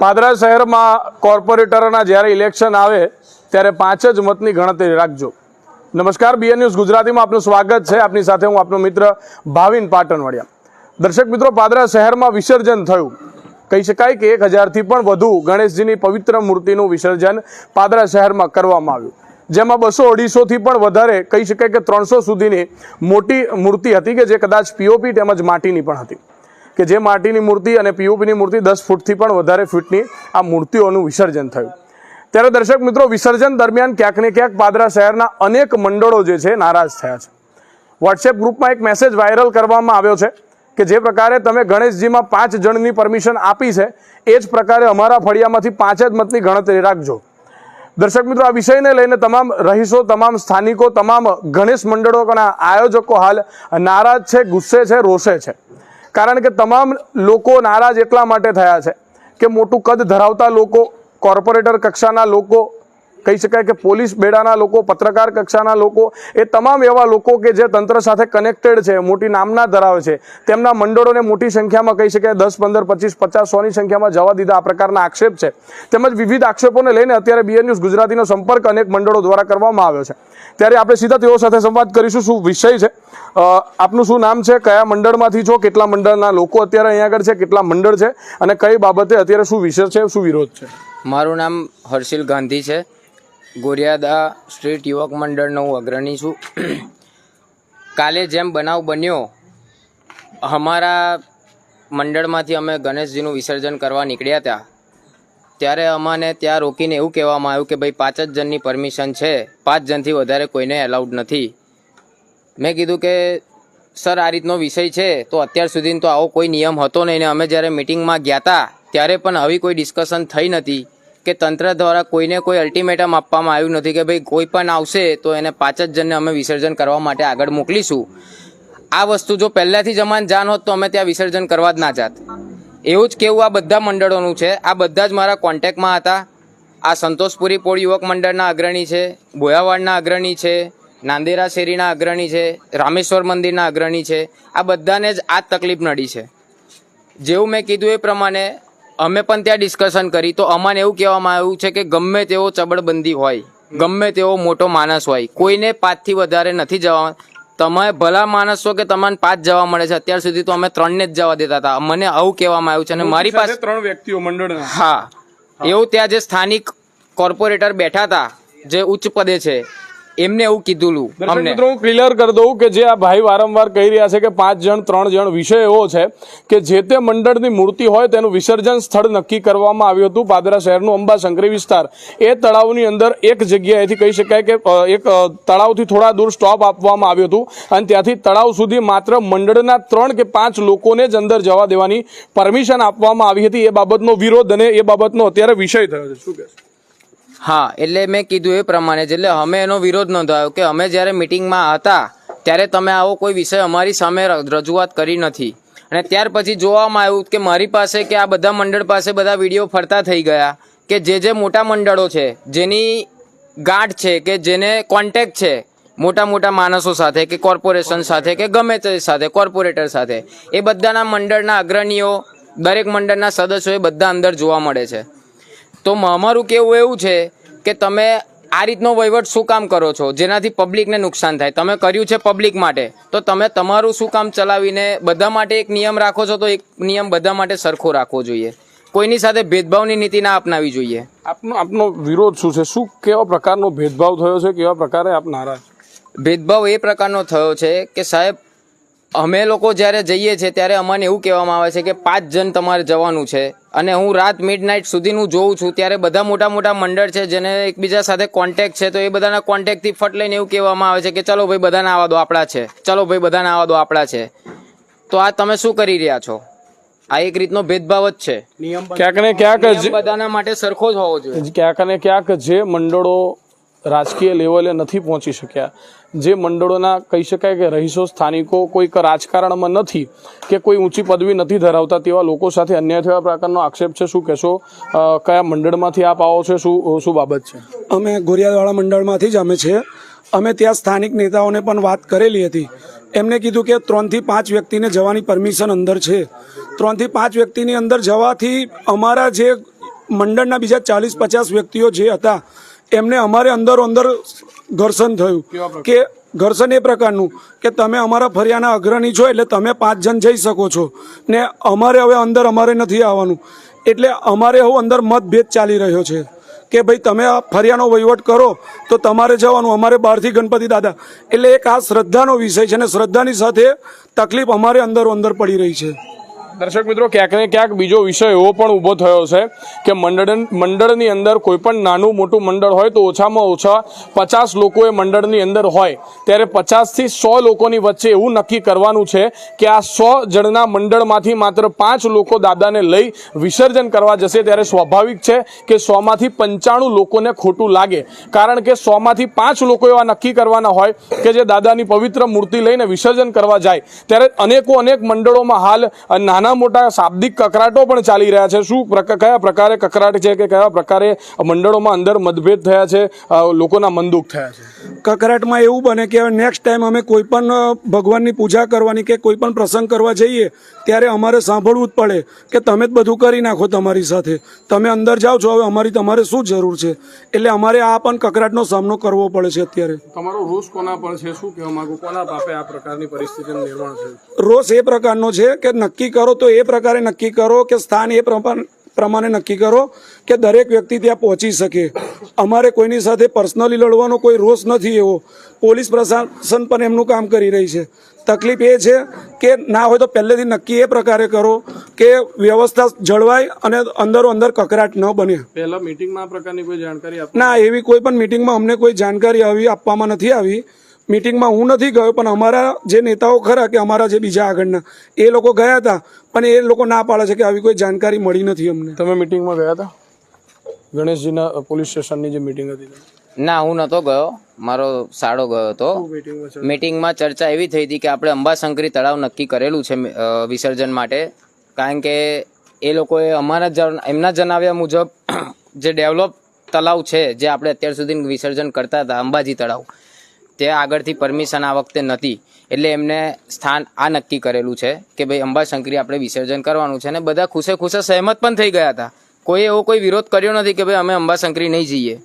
પાદરા શહેરમાં કોર્પોરેટરોના જ્યારે ઇલેક્શન આવે, ત્યારે પાંચ જ મતની ગણતરી રાખજો. નમસ્કાર, બીએન ન્યૂઝ ગુજરાતીમાં આપનું સ્વાગત છે. આપની સાથે હું આપનો મિત્ર ભાવિન પાટણવાડિયા. દર્શક મિત્રો, પાદરા શહેરમાં વિસર્જન થયું. કહી શકાય કે એક હજારથી પણ વધુ ગણેશજીની પવિત્ર મૂર્તિનું વિસર્જન પાદરા શહેરમાં કરવામાં આવ્યું. જેમાં બસો અઢીસોથી પણ વધારે, કહી શકાય કે ત્રણસો સુધીની મોટી મૂર્તિ હતી કે જે કદાચ પીઓપી તેમજ માટીની પણ હતી. કે જે માટીની મૂર્તિ અને પીઓપીની મૂર્તિ દસ ફૂટથી પણ વધારે ફૂટની આ મૂર્તિઓનું વિસર્જન થયું. ત્યારે દર્શક મિત્રો, વિસર્જન દરમિયાન ક્યાંક ને ક્યાંક પાદરા શહેરના અનેક મંડળો જે છે નારાજ થયા છે. વોટ્સએપ ગ્રુપમાં એક મેસેજ વાયરલ કરવામાં આવ્યો છે કે જે પ્રકારે તમે ગણેશજીમાં પાંચ જણની પરમિશન આપી છે, એ જ પ્રકારે અમારા ફળિયામાંથી પાંચ જ મતની ગણતરી રાખજો. દર્શક મિત્રો, આ વિષયને લઈને તમામ રહીશો, તમામ સ્થાનિકો, તમામ ગણેશ મંડળોના આયોજકો હાલ નારાજ છે, ગુસ્સે છે, રોષે છે. કારણ કે તમામ લોકો નારાજ એટલા માટે થયા છે કે મોટું કદ ધરાવતા લોકો, કોર્પોરેટર કક્ષાના લોકો કહી શકાય કે પોલીસ બેડાના લોકો, પત્રકાર કક્ષાના લોકો, એ તમામ એવા લોકો કે જે તંત્ર સાથે કનેક્ટેડ છે, મોટી નામના ધરાવે છે. તેમના મંડળોને મોટી સંખ્યામાં કહી શકાય દસ, પંદર, પચીસ, પચાસ, સોની સંખ્યામાં જવા દીધા આ પ્રકારના આક્ષેપ છે. તેમજ વિવિધ આક્ષેપોને લઈને અત્યારે બીએન ન્યૂઝ ગુજરાતીનો સંપર્ક અનેક મંડળો દ્વારા કરવામાં આવ્યો છે. ત્યારે આપણે સીધા તેઓ સાથે સંવાદ કરીશું શું વિષય છે. આપનું શું નામ છે? કયા મંડળમાંથી છો? કેટલા મંડળના લોકો અત્યારે અહીંયા આગળ છે? કેટલા મંડળ છે? અને કઈ બાબતે અત્યારે શું વિષય છે? શું વિરોધ છે? મારું નામ હર્ષિલ ગાંધી છે. ગોરિયાદા સ્ટ્રીટ યુવક મંડળનો હું અગ્રણી છું. કાલે જેમ બનાવ બન્યો, અમારા મંડળમાંથી અમે ગણેશજીનું વિસર્જન કરવા નીકળ્યા હતા. ત્યારે અમાને ત્યાં રોકીને એવું કહેવામાં આવ્યું કે, ભાઈ, પાંચ જ જણની પરમિશન છે. પાંચ જણથી વધારે કોઈને એલાઉડ નથી. મેં કીધું કે, સર, આ રીતનો વિષય છે. તો અત્યાર સુધી તો આવો કોઈ નિયમ હતો નહીં ને અમે જ્યારે મિટિંગમાં ગયા હતા ત્યારે પણ આવી કોઈ ડિસ્કશન થઈ નથી. કે તંત્ર દ્વારા કોઈને કોઈ અલ્ટિમેટમ આપવામાં આવ્યું નથી કે ભાઈ કોઈ પણ આવશે તો એને પાંચ જ જણને અમે વિસર્જન કરવા માટે આગળ મોકલીશું. આ વસ્તુ જો પહેલાંથી જ અમાન જાણ હોત તો અમે ત્યાં વિસર્જન કરવા જ ના જાત. એવું જ કેવું આ બધા મંડળોનું છે. આ બધા જ મારા કોન્ટેક્ટમાં હતા. આ સંતોષપુરી પોળ યુવક મંડળના અગ્રણી છે, બોયાવાડના અગ્રણી છે, નાંદેરા શેરીના અગ્રણી છે, રામેશ્વર મંદિરના અગ્રણી છે. આ બધાને જ આ તકલીફ નડી છે. જેવું મેં કીધું એ પ્રમાણે અમે પણ ત્યાં ડિસ્કશન કરી. તો અમાને એવું કહેવામાં આવ્યું છે કે ગમે તેવો ચબડબંધી હોય ગમે તેવો મોટો માણસ હોય કોઈને પાંચથી વધારે નથી જવા. તમે ભલા માણસ છો કે તમને પાંચ જવા મળે છે? અત્યાર સુધી તો અમે ત્રણને જ જવા દેતા હતા. મને આવું કહેવામાં આવ્યું છે અને મારી પાસે ત્રણ વ્યક્તિઓ મંડળ હા. એવું ત્યાં જે સ્થાનિક કોર્પોરેટર બેઠા હતા જે ઉચ્ચ પદે છે એમને એવું કીધું અમને. મિત્રો હું ક્લિયર કરી દઉં કે જે આ ભાઈ વારંવાર કહી રહ્યા છે કે પાંચ જણ ત્રણ જણ વિષય એવો છે કે જે તે મંડળની મૂર્તિ હોય તેનું વિસર્જન સ્થળ નક્કી કરવામાં આવ્યું હતું પાદરા શહેરનું અંબા શંકરી વિસ્તાર. એ તળાવની અંદર એક જગ્યાએથી કહી શકાય કે એક તળાવથી થોડા દૂર સ્ટોપ આપવામાં આવ્યું હતું અને ત્યાંથી તળાવ સુધી માત્ર મંડળના ત્રણ કે પાંચ લોકોને જ અંદર જવા દેવાની પરમિશન આપવામાં આવી હતી. એ બાબતનો વિરોધ અને એ બાબતનો અત્યારે વિષય થયો છે. શું કહેશો? હા, એટલે મેં કીધું એ પ્રમાણે જ. એટલે અમે એનો વિરોધ નોંધાયો કે અમે જ્યારે મિટિંગમાં હતા, ત્યારે તમે આવો કોઈ વિષય અમારી સામે રજૂઆત કરી નથી. અને ત્યાર પછી જોવામાં આવ્યું કે મારી પાસે કે આ બધા મંડળ પાસે બધા વીડિયો ફરતા થઈ ગયા, કે જે જે મોટા મંડળો છે, જેની ગાંઠ છે, કે જેને કોન્ટેક્ટ છે, મોટા મોટા માણસો સાથે, કે કોર્પોરેશન સાથે, કે ગમે તે સાથે કોર્પોરેટર સાથે, એ બધાના મંડળના અગ્રણીઓ, દરેક મંડળના સદસ્યો એ બધા અંદર જોવા મળે છે. તો અમારું કેવું એવું છે કે તમે આ રીતનો વહીવટ શું કામ કરો છો? જેનાથી પબ્લિકને નુકસાન થાય. તમે કર્યું છે પબ્લિક માટે. તો તમે તમારું શું કામ ચલાવીને બધા માટે એક નિયમ રાખો છો? તો એક નિયમ બધા માટે સરખો રાખવો જોઈએ. કોઈની સાથે ભેદભાવની નીતિ ના અપનાવી જોઈએ. આપનો આપનો વિરોધ શું છે? શું કેવા પ્રકારનો ભેદભાવ થયો છે? કેવા પ્રકારે આપ નારાજ? ભેદભાવ એ પ્રકારનો થયો છે કે સાહેબ અમે લોકો જ્યારે જઈએ છીએ ત્યારે અમને એવું કહેવામાં આવે છે કે પાંચ જણ તમારે જવાનું છે. અને હું રાત મિડ નાઇટ સુધીનું જોઉં છું ત્યારે બધા મોટા મોટા મંડળ છે જેને એકબીજા સાથે કોન્ટેક્ટ છે તો એ બધાના કોન્ટેક્ટથી ફટ લઈને એવું કહેવામાં આવે છે કે ચલો ભાઈ બધાને આવવા દો આપણા છે ચલો ભાઈ બધાને આવા દો આપણા છે. તો આ તમે શું કરી રહ્યા છો? આ એક રીતનો ભેદભાવ જ છે. ક્યાંક ને ક્યાંક બધાના માટે સરખો જ હોવો જોઈએ. ક્યાંક ને ક્યાંક જે મંડળો રાજકીય લેવલે નથી પહોંચી શક્યા. જે મંડળોના કહી શકાય કે રહીશો, સ્થાનિકો કોઈક રાજકારણમાં નથી કે કોઈ ઊંચી પદવી નથી ધરાવતા તેવા લોકો સાથે અન્યાય થયા પ્રકારનો આક્ષેપ છે. શું કહેશો? કયા મંડળમાંથી આપ આવો છો? શું શું બાબત છે? અમે ગોરિયાદવાળા મંડળમાંથી જ અમે છીએ અમે ત્યાં સ્થાનિક નેતાઓને પણ વાત કરેલી હતી. એમને કીધું કે ત્રણથી પાંચ વ્યક્તિને જવાની પરમિશન અંદર છે. ત્રણથી પાંચ વ્યક્તિની અંદર જવાથી અમારા જે મંડળના બીજા ચાલીસ પચાસ વ્યક્તિઓ જે હતા એમને અમારે અંદરો અંદર ઘર્ષણ થયું કે ઘર્ષણ એ પ્રકારનું કે તમે અમારા ફરિયાના અગ્રણી છો એટલે તમે પાંચ જણ જઈ શકો છો. ને અમારે હવે અંદર અમારે નથી આવવાનું. એટલે અમારે હવે અંદર મતભેદ ચાલી રહ્યો છે કે ભાઈ તમે આ ફરિયાનો વહીવટ કરો તો તમારે જવાનું અમારે બહારથી ગણપતિ દાદા. એટલે એક આ શ્રદ્ધાનો વિષય છે અને શ્રદ્ધાની સાથે તકલીફ અમારે અંદરો અંદર પડી રહી છે. દર્શક મિત્રો ક્યાંક ને ક્યાંક બીજો વિષય એવો પણ ઊભો થયો છે કે મંડળ મંડળની અંદર કોઈ પણ નાનું મોટું મંડળ હોય તો ઓછામાં ઓછા પચાસ લોકો એ મંડળની અંદર હોય. ત્યારે પચાસથી સો લોકોની વચ્ચે એવું નક્કી કરવાનું છે કે આ સો જણના મંડળમાંથી માત્ર પાંચ લોકો દાદાને લઈ વિસર્જન કરવા જશે. ત્યારે સ્વાભાવિક છે કે સોમાંથી પંચાણું લોકોને ખોટું લાગે. કારણ કે સોમાંથી પાંચ લોકો એવા નક્કી કરવાના હોય કે જે દાદાની પવિત્ર મૂર્તિ લઈને વિસર્જન કરવા જાય. ત્યારે અનેકો અનેક મંડળોમાં હાલ અ, નાના મોટા શાબ્દિક કકરાટો પણ ચાલી રહ્યા છે. શું કયા પ્રકારે કકરાટ છે કે કયા પ્રકારે મંડળોમાં અંદર મતભેદ થયા છે? લોકોના મનદુખ થયા છે? કકરાટમાં એવું બને કે નેક્સ્ટ ટાઈમ અમે કોઈ પણ ભગવાનની પૂજા કરવાની કે કોઈ પણ પ્રસંગ કરવા જઈએ ત્યારે અમારે સાંભળવું જ પડે કે તમે જ બધું કરી નાખો તમારી સાથે. તમે અંદર જાઓ છો હવે અમારી તમારે શું જરૂર છે? એટલે અમારે આ પણ કકરાટનો સામનો કરવો પડે છે અત્યારે. તમારો રોષ કોના પર છે? શું કહેવા માંગુ? કોના પાપે આ પ્રકારની પરિસ્થિતિનું નિર્માણ છે રોષ એ પ્રકારનો છે કે નક્કી કરો તો એ પ્રકારે નક્કી કરો કે સ્થાન એ પ્રમાણ- પ્રમાણે નક્કી કરો કે દરેક વ્યક્તિ ત્યાં પહોંચી શકે. અમારે કોઈની સાથે પર્સનલી લડવાનો કોઈ રોષ નથી એવો. પોલીસ પ્રશાસન પણ એમનું કામ કરી રહી છે. તકલીફ એ છે કે ના હોય તો પહેલેથી નક્કી એ પ્રકારે કરો કે વ્યવસ્થા જળવાય અને અંદરો અંદર કકરાટ ન બને. પહેલા મીટિંગમાં આ પ્રકારની કોઈ જાણકારી ના એવી કોઈ પણ મિટિંગમાં અમને કોઈ જાણકારી આવી આપવામાં નથી આવી. મિટિંગમાં હું નથી ગયો પણ અમારા જે નેતાઓ ખરા કે અમારા જે બીજા આગળના એ લોકો ગયા હતા પણ એ લોકો ના પાડે છે કે આવી કોઈ જાણકારી મળી નથી અમને. તમે મિટિંગમાં ગયા હતા? ગણેશજીના પોલીસ સ્ટેશનની જે મિટિંગ હતી ના હું નહોતો ગયો. મારો સાડો ગયો હતો. મિટિંગમાં ચર્ચા? એવી થઈ હતી કે આપણે અંબાશંકરી તળાવ નક્કી કરેલું છે વિસર્જન માટે. કારણ કે એ લોકોએ અમારા જણ- એમના જણાવ્યા મુજબ જે ડેવલપ તળાવ છે જે આપણે અત્યાર સુધી વિસર્જન કરતા હતા અંબાજી તળાવ તે આગળથી પરમિશન આ વખતે નથી. એટલે એમને સ્થાન આ નક્કી કરેલું છે કે ભાઈ અંબાશંકરી આપણે વિસર્જન કરવાનું છે. અને બધા ખુશે ખુશે સહેમત પણ થઈ ગયા હતા. કોઈ એવો કોઈ વિરોધ કર્યો નથી કે ભાઈ અમે અંબાશંકરી નહીં જઈએ.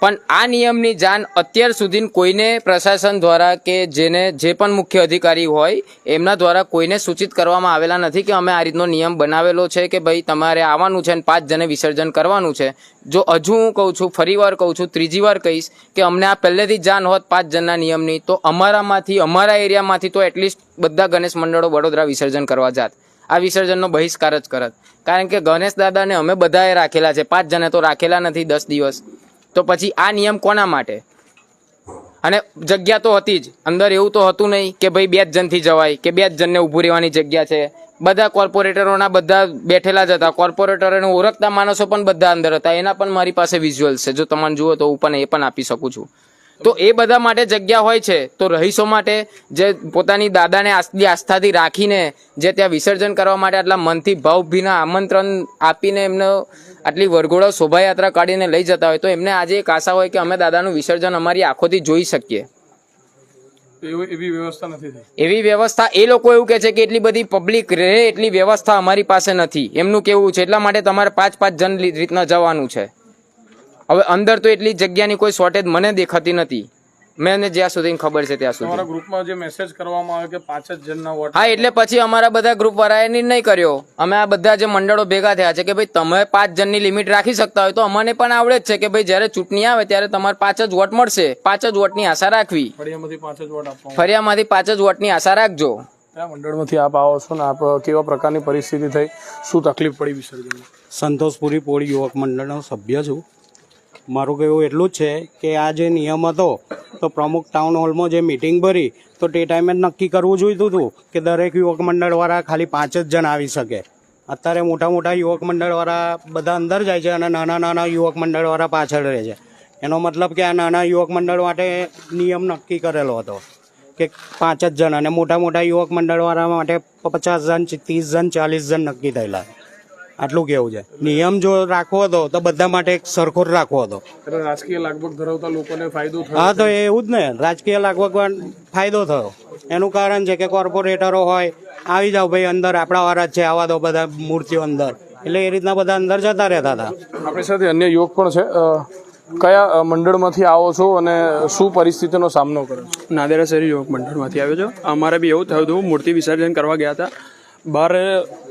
પણ આ નિયમની જાણ અત્યાર સુધી કોઈને પ્રશાસન દ્વારા કે જેને જે પણ મુખ્ય અધિકારી હોય, એમના દ્વારા કોઈને સૂચિત કરવામાં આવેલા નથી કે અમે આ રીતનો નિયમ બનાવેલો છે કે ભાઈ તમારે આવવાનું છે અને પાંચ જણે વિસર્જન કરવાનું છે. જો હજુ હું કહું છું ફરી વાર કહું છું, ત્રીજી વાર કહીશ કે અમને આ પહેલેથી જાણ હોત પાંચ જણના નિયમની, તો અમારામાંથી, અમારા એરિયામાંથી તો એટલીસ્ટ બધા ગણેશ મંડળો વડોદરા વિસર્જન કરવા જાત. આ વિસર્જનનો બહિષ્કાર જ કરત. કારણ કે ગણેશ દાદાને અમે બધાએ રાખેલા છે. પાંચ જણે તો રાખેલા નથી દસ દિવસ. તો પછી આ નિયમ કોના માટે? અને જગ્યા તો હતી જ. અંદર એવું તો હતું નહીં કે ભાઈ બે જ જણથી જવાય, કે બે જ જણને ઊભું રહેવાની જગ્યા છે. બધા કોર્પોરેટરોના બધા બેઠેલા જ હતા. કોર્પોરેટરોને ઓળખતા માણસો પણ બધા અંદર હતા. એના પણ મારી પાસે વિઝ્યુઅલ્સ છે. જો તમને જુઓ તો હું પણ એ પણ આપી શકું છું. તો એ બધા માટે જગ્યા હોય છે. તો રહીશો માટે જે પોતાની દાદાને આસ્થી આસ્થાથી રાખીને જે ત્યાં વિસર્જન કરવા માટે આટલા મનથી ભાવભીના આમંત્રણ આપીને એમને આટલી વરઘોડો શોભાયાત્રા કાઢીને લઈ જતા હોય તો એમને આજે એક આશા હોય કે અમે દાદાનું વિસર્જન અમારી આંખોથી જોઈ શકીએ. એવી વ્યવસ્થા નથી એવી વ્યવસ્થા એ લોકો એવું કહે છે કે એટલી બધી પબ્લિક રહે એટલી વ્યવસ્થા અમારી પાસે નથી. એમનું કેવું છે? એટલા માટે તમારે પાંચ પાંચ જણ રીતના જવાનું છે. હવે અંદર તો એટલી જગ્યાની કોઈ શોર્ટેજ મને દેખાતી નથી. મેં જ્યાં સુધી ખબર છે ત્યાં સુધી. ગ્રુપમાં જે મેસેજ કરવામાં આવે કે પાંચ જ જણના વોટ હા એટલે પછી અમારા બધા ગ્રુપ વાળાએ નિર્ણય કર્યો. અમે આ બધા જે મંડળો ભેગા થયા છે કે ભાઈ તમે પાંચ જણની લિમિટ રાખી શકતા હોય તો અમને પણ આવડે જ છે કે ભાઈ જ્યારે ચૂંટણી આવે ત્યારે તમારે પાંચ જ વોટ મળશે. પાંચ જ વોટની આશા રાખવી. ફરિયામાંથી પાંચ જ વોટ આપવામાં ફરિયામાંથી પાંચ જ વોટની આશા રાખજો. મંડળમાંથી આપ આવો છો ને? આપ કેવા પ્રકારની પરિસ્થિતિ થઈ? શું તકલીફ પડી વિસર્જનમાં સંતોષપુરી પોળી યુવક મંડળનો સભ્ય છું. મારું કહેવું એટલું જ છે કે આ જે નિયમ હતો, તો પ્રમુખ ટાઉન હોલમાં જે મિટિંગ ભરી, તો તે ટાઈમે નક્કી કરવું જોઈતું હતું કે દરેક યુવક મંડળવાળા ખાલી પાંચ જ જણ આવી શકે. અત્યારે મોટા મોટા યુવક મંડળવાળા બધા અંદર જાય છે અને નાના નાના યુવક મંડળવાળા પાછળ રહે છે. એનો મતલબ કે આ નાના યુવક મંડળ માટે નિયમ નક્કી કરેલો હતો કે પાંચ જ જણ અને મોટા મોટા યુવક મંડળવાળા માટે પચાસ જણ, ત્રીસ જણ, ચાલીસ જણ નક્કી થયેલા. આટલું કેવું છે? નિયમ જો રાખવો હતો તો બધા માટે એક સરખો જ રાખવો હતો. રાજકીય લાગવગ ધરાવતા લોકોને ફાયદો થયો હા તો એવું જ ને. રાજકીય લાગવગ ફાયદો થયો. એનું કારણ છે કે કોર્પોરેટરો હોય આવી જાઓ ભાઈ અંદર આપણા વાળા જ છે આવા દો બધા મૂર્તિઓ અંદર. એટલે એ રીતના બધા અંદર જતા રહેતા હતા. આપણી સાથે અન્ય યોગ પણ છે. કયા મંડળમાંથી આવો છો અને શું પરિસ્થિતિનો સામનો કરો છો? નાદેરા શહેરી યુવક મંડળમાંથી આવ્યો છો. અમારે બી એવું થયું હતું મૂર્તિ વિસર્જન કરવા ગયા હતા. બહાર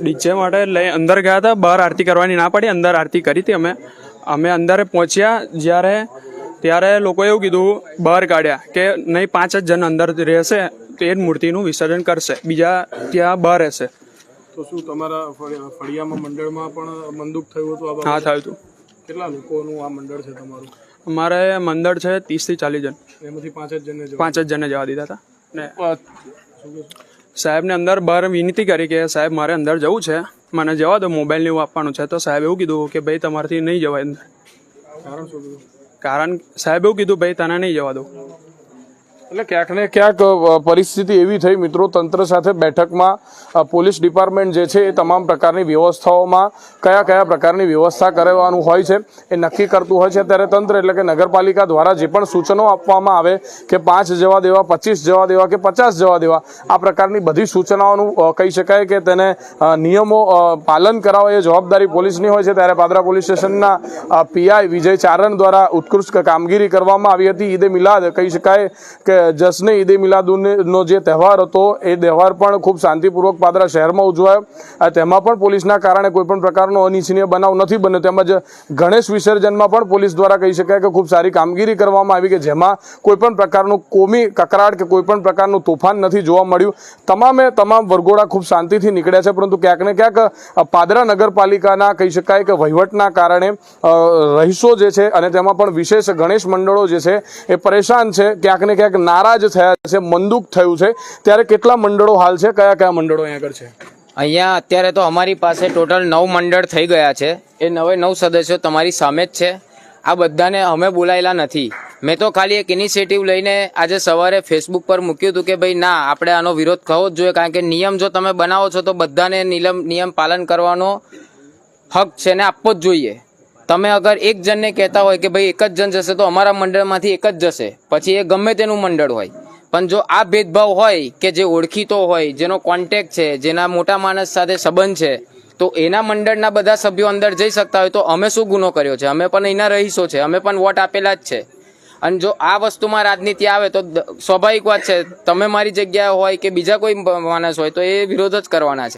ડીજે માટે લઈ અંદર ગયા હતા. બહાર આરતી કરવાની ના પડી. અંદર આરતી કરી હતી અમે. અમે અંદર પહોંચ્યા જ્યારે ત્યારે લોકોએ એવું કીધું બહાર કાઢ્યા કે નહીં પાંચ જ જણ અંદર રહેશે તો એ જ મૂર્તિનું વિસર્જન કરશે. બીજા ત્યાં બહાર રહેશે. તો શું તમારા ફળિયામાં મંડળમાં પણ મંદુક થયું હતું? હા થયું હતું. કેટલા લોકોનું આ મંડળ છે તમારું? અમારે મંડળ છે ત્રીસથી ચાલીસ જણ. એમાંથી પાંચ જ જણને જવા પાંચ જ જણને જવા દીધા હતા. ને સાહેબને અંદર બહાર વિનંતી કરી કે સાહેબ મારે અંદર જવું છે. મને જવા દો મોબાઈલ ને એવું આપવાનું છે. તો સાહેબ એવું કીધું કે ભાઈ તમારાથી નહીં જવાય અંદર. કારણ કારણ સાહેબ એવું કીધું ભાઈ તને નહીં જવા દો. એટલે ક્યાંક ને ક્યાંક પરિસ્થિતિ એવી થઈ મિત્રો, તંત્ર સાથે બેઠકમાં પોલીસ ડિપાર્ટમેન્ટ જે છે એ તમામ પ્રકારની વ્યવસ્થાઓમાં કયા કયા પ્રકારની વ્યવસ્થા કરવાનું હોય છે, એ નક્કી કરતું હોય છે. ત્યારે તંત્ર એટલે કે નગરપાલિકા દ્વારા જે પણ સૂચનો આપવામાં આવે કે પાંચ જવા દેવા, પચીસ જવા દેવા કે પચાસ જવા દેવા, આ પ્રકારની બધી સૂચનાઓનું કહી શકાય કે તેને નિયમો પાલન કરાવવા એ જવાબદારી પોલીસની હોય છે. ત્યારે પાદરા પોલીસ સ્ટેશનના પીઆઈ વિજય ચારણ દ્વારા ઉત્કૃષ્ટ કામગીરી કરવામાં આવી હતી. ઈદે મિલાદ કહી શકાય કે જશ્ને ઈદે મિલાદુનનો જે તહેવાર હતો, એ તહેવાર પણ ખૂબ શાંતિપૂર્વક પાદરા શહેરમાં ઉજવાયો. તેમાં પણ પોલીસના કારણે કોઈપણ પ્રકારનો અનિચ્છનીય બનાવ નથી બન્યો. તેમજ ગણેશ વિસર્જનમાં પણ પોલીસ દ્વારા કહી શકાય કે ખૂબ સારી કામગીરી કરવામાં આવી કે જેમાં કોઈપણ પ્રકારનું કોમી કકરાટ કે કોઈપણ પ્રકારનું તોફાન નથી જોવા મળ્યું. તમામે તમામ વરઘોડા ખૂબ શાંતિથી નીકળ્યા છે, પરંતુ ક્યાંક ને ક્યાંક પાદરા નગરપાલિકાના કહી શકાય કે વહીવટના કારણે રહીશો જે છે અને તેમાં પણ વિશેષ ગણેશ મંડળો જે છે, એ પરેશાન છે. ક્યાંક ને ક્યાંક નારાજ થયા છે, મંદુક થયું છે. ત્યારે કેટલા મંડળો હાલ છે? કયા કયા મંડળો અહીંયા આગળ છે? અહીંયા અત્યારે તો અમારી પાસે ટોટલ નવ મંડળ થઈ ગયા છે. એ નવે નવ સદસ્યો તમારી સામે જ છે. આ બધાને અમે બોલાયેલા નથી. મેં તો ખાલી એક ઇનિશિયેટિવ લઈને આજે સવારે ફેસબુક પર મૂક્યું હતું કે ભાઈ, ના, આપણે આનો વિરોધ કરવો જ જોઈએ, કારણ કે નિયમ જો તમે બનાવો છો તો બધાને નિયમ નિયમ પાલન કરવાનો હક છે ને આપવો જ જોઈએ. તમે અગર એક જણને કહેતા હોય કે ભાઈ એક જ જણ જશે તો અમારા મંડળમાંથી એક જ જશે. પછી એ ગમે તેનું મંડળ હોય. પણ જો આ ભેદભાવ હોય કે જે ઓળખીતો હોય, જેનો કોન્ટેક્ટ છે, જેના મોટા માણસ સાથે સંબંધ છે, તો એના મંડળના બધા સભ્યો અંદર જઈ શકતા હોય તો અમે શું ગુનો કર્યો છે? અમે પણ એના રહીશો છે. અમે પણ વોટ આપેલા જ છે. અને જો આ વસ્તુમાં રાજનીતિ આવે તો સ્વાભાવિક વાત છે. તમે મારી જગ્યાએ હોય કે બીજા કોઈ માણસ હોય તો એ વિરોધ જ કરવાના છે.